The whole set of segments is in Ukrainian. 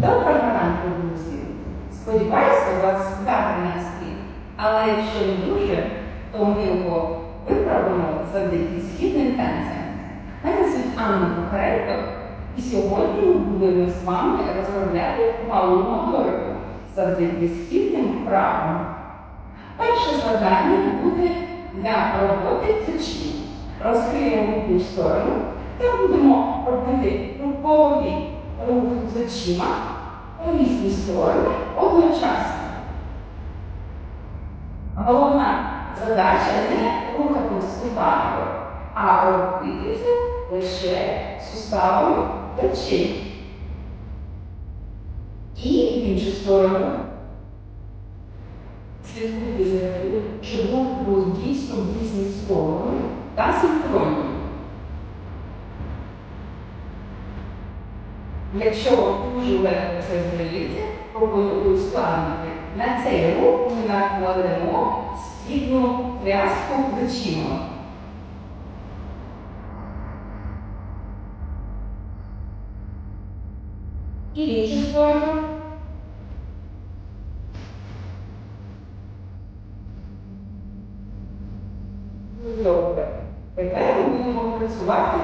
Доброго ранку, друзі! Сподіваюся, у вас гарний настрій. Але якщо не дуже, то ми його виправимо завдяки східним танцям. Мене звуть Анна Бухаренко, і сьогодні ми будемо з вами розробляти малу моторику завдяки східним вправам. Перше завдання буде для роботи плечі. Розкриємо в сторону та будемо робити рухові рухи плечима у різні сторони одночасно. Головна задача не рухати суставами, а рухатися лише суставами плечей. І в іншу сторону. Слідкуйте за тим, щоб рух був дійсно в різні сторони та синхронні. Якщо легко це пропоную ускладнити. На цей рух ми накладемо східну в'язку плечима. І іншу сторону. Добре. Тепер ми будемо працювати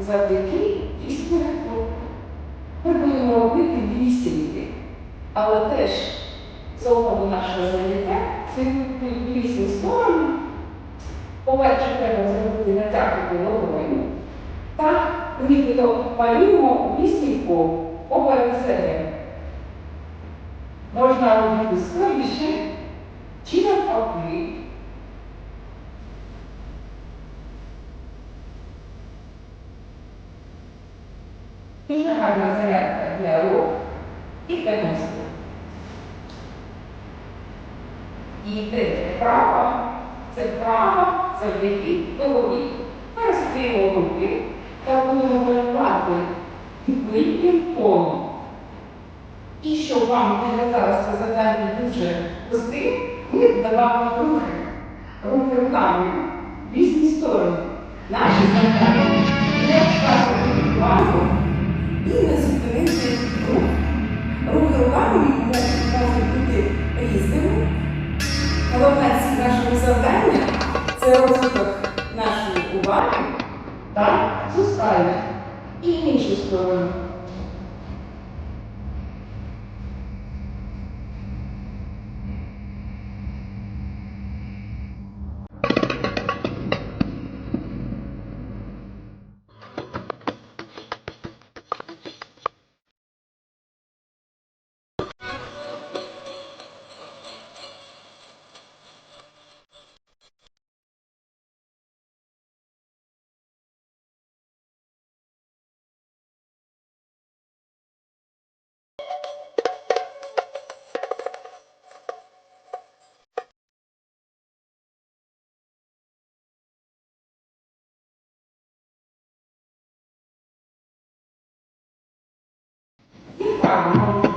завдяки дійсному Ми будемо робити дві стінки. Але теж з огляду нашого заняття це в сторон. сторони. По-перше, треба зробити натягнути ногою. Та ніби малюємо вісімку поперед себе. Можна робити скоріше Дуже гарна зарядка для рук і для носу. І третє право це право завдяки голові. Ми розкриємо руки та будемо малювати великим полом. І щоб вам виглядалося завдання дуже простим, ми додамо рухи, рухи руками в різні сторони. Наші завдання не вказувати увагу Ціль нашого завдання це розвиток нашої уваги та зустріч і іншу сторону. І правильно.